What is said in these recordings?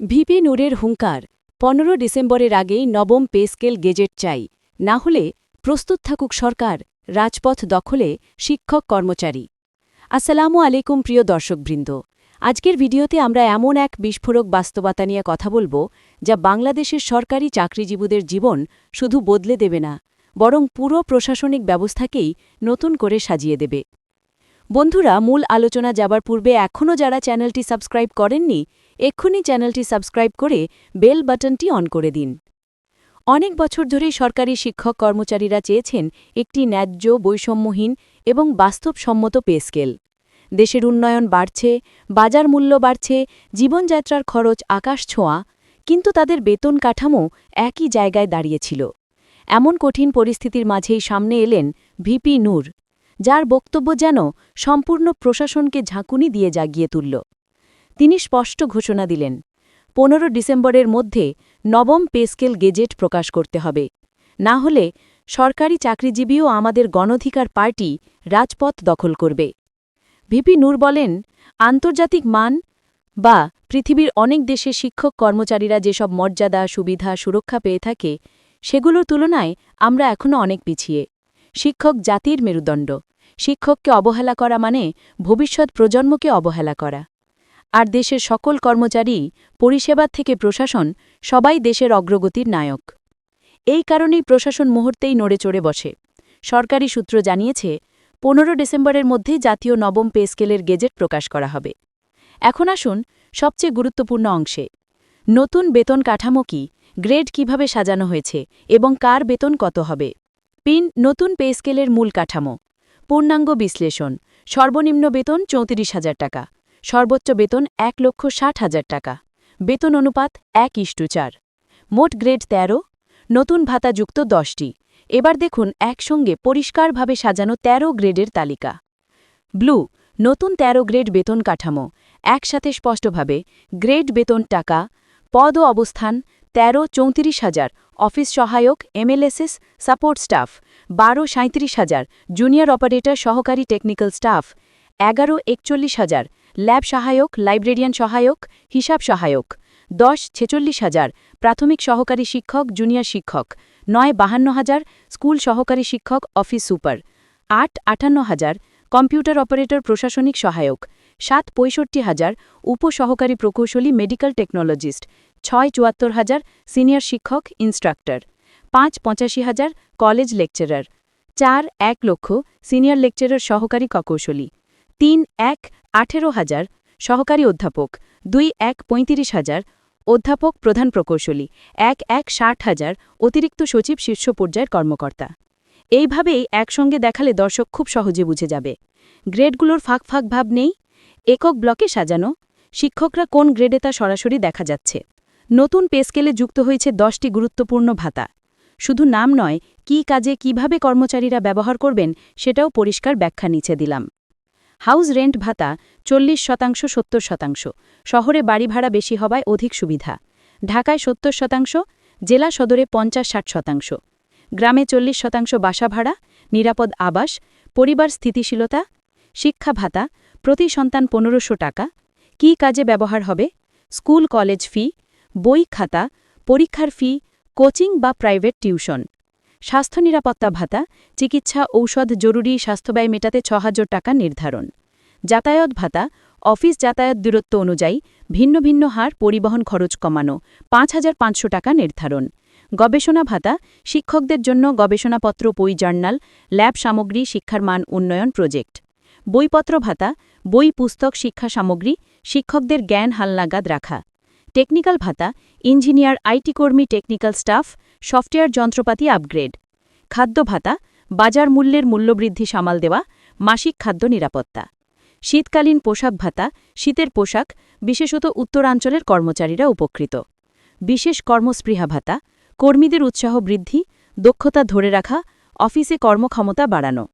VP নূরের হুঙ্কার, পনেরো ডিসেম্বরের আগেই নবম পে স্কেল গেজেট চাই, না হলে প্রস্তুত থাকুক সরকার, রাজপথ দখলে শিক্ষক কর্মচারী। আসসালামু আলাইকুম প্রিয় দর্শকবৃন্দ। আজকের ভিডিওতে আমরা এমন এক বিস্ফোরক বাস্তবতা নিয়ে কথা বলব, যা বাংলাদেশের সরকারি চাকরিজীবীদের জীবন শুধু বদলে দেবে না, বরং পুরো প্রশাসনিক ব্যবস্থাকেই নতুন করে সাজিয়ে দেবে। বন্ধুরা, মূল আলোচনা যাবার পূর্বে এখনও যারা চ্যানেলটি সাবস্ক্রাইব করেননি, এক্ষুনি চ্যানেলটি সাবস্ক্রাইব করে বেল বাটনটি অন করে দিন। অনেক বছর ধরেই সরকারি শিক্ষক কর্মচারীরা চেয়েছেন একটি ন্যায্য, বৈষম্যহীন এবং বাস্তবসম্মত পে স্কেল। দেশের উন্নয়ন বাড়ছে, বাজার মূল্য বাড়ছে, জীবনযাত্রার খরচ আকাশ ছোঁয়া, কিন্তু তাদের বেতন কাঠামো একই জায়গায় দাঁড়িয়েছিল। এমন কঠিন পরিস্থিতির মাঝেই সামনে এলেন ভিপি নূর। যার বক্তব্য যেন সম্পূর্ণ প্রশাসনকে ঝাঁকুনি দিয়ে জাগিয়ে তুলল। তিনি স্পষ্ট ঘোষণা দিলেন, পনেরো ডিসেম্বরের মধ্যে নবম পেস্কেল গেজেট প্রকাশ করতে হবে। না হলে সরকারি চাকরিজীবীও আমাদের গণধিকার পার্টি রাজপথ দখল করবে। ভিপি নূর বলেন, আন্তর্জাতিক মান বা পৃথিবীর অনেক দেশে শিক্ষক কর্মচারীরা যেসব মর্যাদা, সুবিধা, সুরক্ষা পেয়ে থাকে, সেগুলোর তুলনায় আমরা এখনও অনেক পিছিয়ে। শিক্ষক জাতির মেরুদণ্ড। শিক্ষককে অবহেলা করা মানে ভবিষ্যৎ প্রজন্মকে অবহেলা করা। আর দেশের সকল কর্মচারী পরিষেবার থেকে প্রশাসন, সবাই দেশের অগ্রগতির নায়ক। এই কারণেই প্রশাসন মুহূর্তেই নড়ে চড়ে বসে। সরকারি সূত্র জানিয়েছে, পনেরো ডিসেম্বরের মধ্যেই জাতীয় নবম পে স্কেলের গেজেট প্রকাশ করা হবে। এখন আসুন সবচেয়ে গুরুত্বপূর্ণ অংশে। নতুন বেতন কাঠামো কি, গ্রেড কীভাবে সাজানো হয়েছে এবং কার বেতন কত হবে? পিন, নতুন পে স্কেলের মূল কাঠামো। পূর্ণাঙ্গ বিশ্লেষণ। সর্বনিম্ন বেতন চৌত্রিশ হাজার টাকা। সর্বোচ্চ বেতন এক লক্ষ ষাট হাজার টাকা। বেতন অনুপাত এক ইস্টু চার। মোট গ্রেড ১৩ নতুন ভাতা যুক্ত দশটি। এবার দেখুন একসঙ্গে পরিষ্কারভাবে সাজানো ১৩ গ্রেডের তালিকা। ব্লু, নতুন ১৩ গ্রেড বেতন কাঠামো। একসাথে স্পষ্টভাবে গ্রেড বেতন টাকা, পদ অবস্থান তেরো চৌত্রিশ হাজার। অফিস সহায়ক, এমএলএসএস, সাপোর্ট স্টাফ, বারো সাঁত্রিশ হাজার, জুনিয়র অপারেটর, সহকারী টেকনিক্যাল স্টাফ, এগারো একচল্লিশ হাজার, ল্যাব সহায়ক, লাইব্রেরিয়ান সহায়ক, হিসাব সহায়ক, দশ ছেচল্লিশ হাজার, প্রাথমিক সহকারী শিক্ষক, জুনিয়র শিক্ষক, নয় বাহান্ন হাজার, স্কুল সহকারী শিক্ষক, অফিস সুপার, আট আটান্ন হাজার, কম্পিউটার অপারেটর, প্রশাসনিক সহায়ক, সাত পঁয়ষট্টি হাজার উপসহকারী প্রকৌশলী, মেডিকেল টেকনোলজিস্ট ছয় চুয়াত্তর হাজার সিনিয়র শিক্ষক, ইনস্ট্রাক্টর, পাঁচ পঁচাশি হাজার কলেজ লেকচারার, চার এক লক্ষ সিনিয়র লেকচারার সহকারী প্রকৌশলী তিন এক আঠেরো হাজার সহকারী অধ্যাপক, দুই এক পঁয়ত্রিশ হাজার অধ্যাপক প্রধান প্রকৌশলী, এক এক ষাট হাজার অতিরিক্ত সচিব শীর্ষ পর্যায়ের কর্মকর্তা। এইভাবেই একসঙ্গে দেখালে দর্শক খুব সহজে বুঝে যাবে। গ্রেডগুলোর ফাঁক ফাঁক ভাব নেই, একক ব্লকে সাজানো, শিক্ষকরা কোন গ্রেডে তা সরাসরি দেখা যাচ্ছে। নতুন পে স্কেলে যুক্ত হয়েছে দশটি গুরুত্বপূর্ণ ভাতা। শুধু নাম নয়, কি কাজে কীভাবে কর্মচারীরা ব্যবহার করবেন, সেটাও পরিষ্কার ব্যাখ্যা নিচে দিলাম। হাউস রেন্ট ভাতা, চল্লিশ শতাংশ, সত্তর শতাংশ। শহরে বাড়ি ভাড়া বেশি হওয়ায় অধিক সুবিধা। ঢাকায় সত্তর শতাংশ, জেলা সদরে পঞ্চাশ ষাট শতাংশ। গ্রামে চল্লিশ শতাংশ বাসা ভাড়া, নিরাপদ আবাস, পরিবার স্থিতিশীলতা, শিক্ষা ভাতা, প্রতি সন্তান পনেরোশো টাকা। কি কাজে ব্যবহার হবে? স্কুল, কলেজ ফি বই, খাতা, পরীক্ষার ফি, কোচিং বা প্রাইভেট টিউশন। স্বাস্থ্য নিরাপত্তা ভাতা, চিকিৎসা ঔষধ জরুরি স্বাস্থ্যব্যয় মেটাতে ছ হাজার টাকা নির্ধারণ। যাতায়াত ভাতা, অফিস যাতায়াত দূরত্ব অনুযায়ী ভিন্ন ভিন্ন হার পরিবহন খরচ কমানো, পাঁচ হাজার পাঁচশো টাকা নির্ধারণ। গবেষণা ভাতা, শিক্ষকদের জন্য গবেষণাপত্র, বই জার্নাল, ল্যাব সামগ্রী, শিক্ষার মান উন্নয়ন প্রজেক্ট। বইপত্র ভাতা, বই, পুস্তক, শিক্ষা সামগ্রী, শিক্ষকদের জ্ঞান, হালনাগাদ রাখা। টেকনিক্যাল ভাতা, ইঞ্জিনিয়ার, আইটি কর্মী, টেকনিক্যাল স্টাফ, সফটওয়্যার যন্ত্রপাতি আপগ্রেড। খাদ্য ভাতা, বাজার মূল্যের মূল্যবৃদ্ধি সামাল দেওয়া, মাসিক খাদ্য নিরাপত্তা। শীতকালীন পোশাক ভাতা, শীতের পোশাক, বিশেষত উত্তরাঞ্চলের কর্মচারীরা উপকৃত। বিশেষ কর্মস্পৃহা ভাতা, কর্মীদের উৎসাহ বৃদ্ধি, দক্ষতা ধরে রাখা, অফিসে কর্মক্ষমতা বাড়ানো।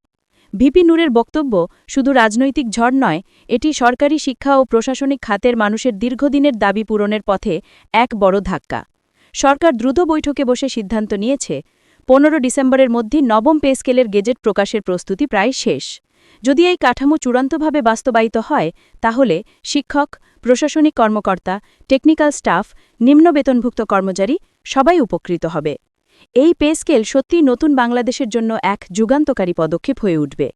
ভিপি নূরের বক্তব্য, শুধু রাজনৈতিক ঝড় নয়, এটি সরকারি শিক্ষা ও প্রশাসনিক খাতের মানুষের দীর্ঘদিনের দাবি পূরণের পথে এক বড় ধাক্কা। সরকার দ্রুত বৈঠকে বসে সিদ্ধান্ত নিয়েছে, পনেরো ডিসেম্বরের মধ্যে নবম পে স্কেলের গেজেট প্রকাশের প্রস্তুতি প্রায় শেষ। যদি এই কাঠামো চূড়ান্তভাবে বাস্তবায়িত হয়, তাহলে শিক্ষক, প্রশাসনিক কর্মকর্তা, টেকনিক্যাল স্টাফ, নিম্ন বেতনভুক্ত কর্মচারী সবাই উপকৃত হবে। এই পে স্কেল সত্যিই নতুন বাংলাদেশের জন্য এক যুগান্তকারী পদক্ষেপ হয়ে উঠবে।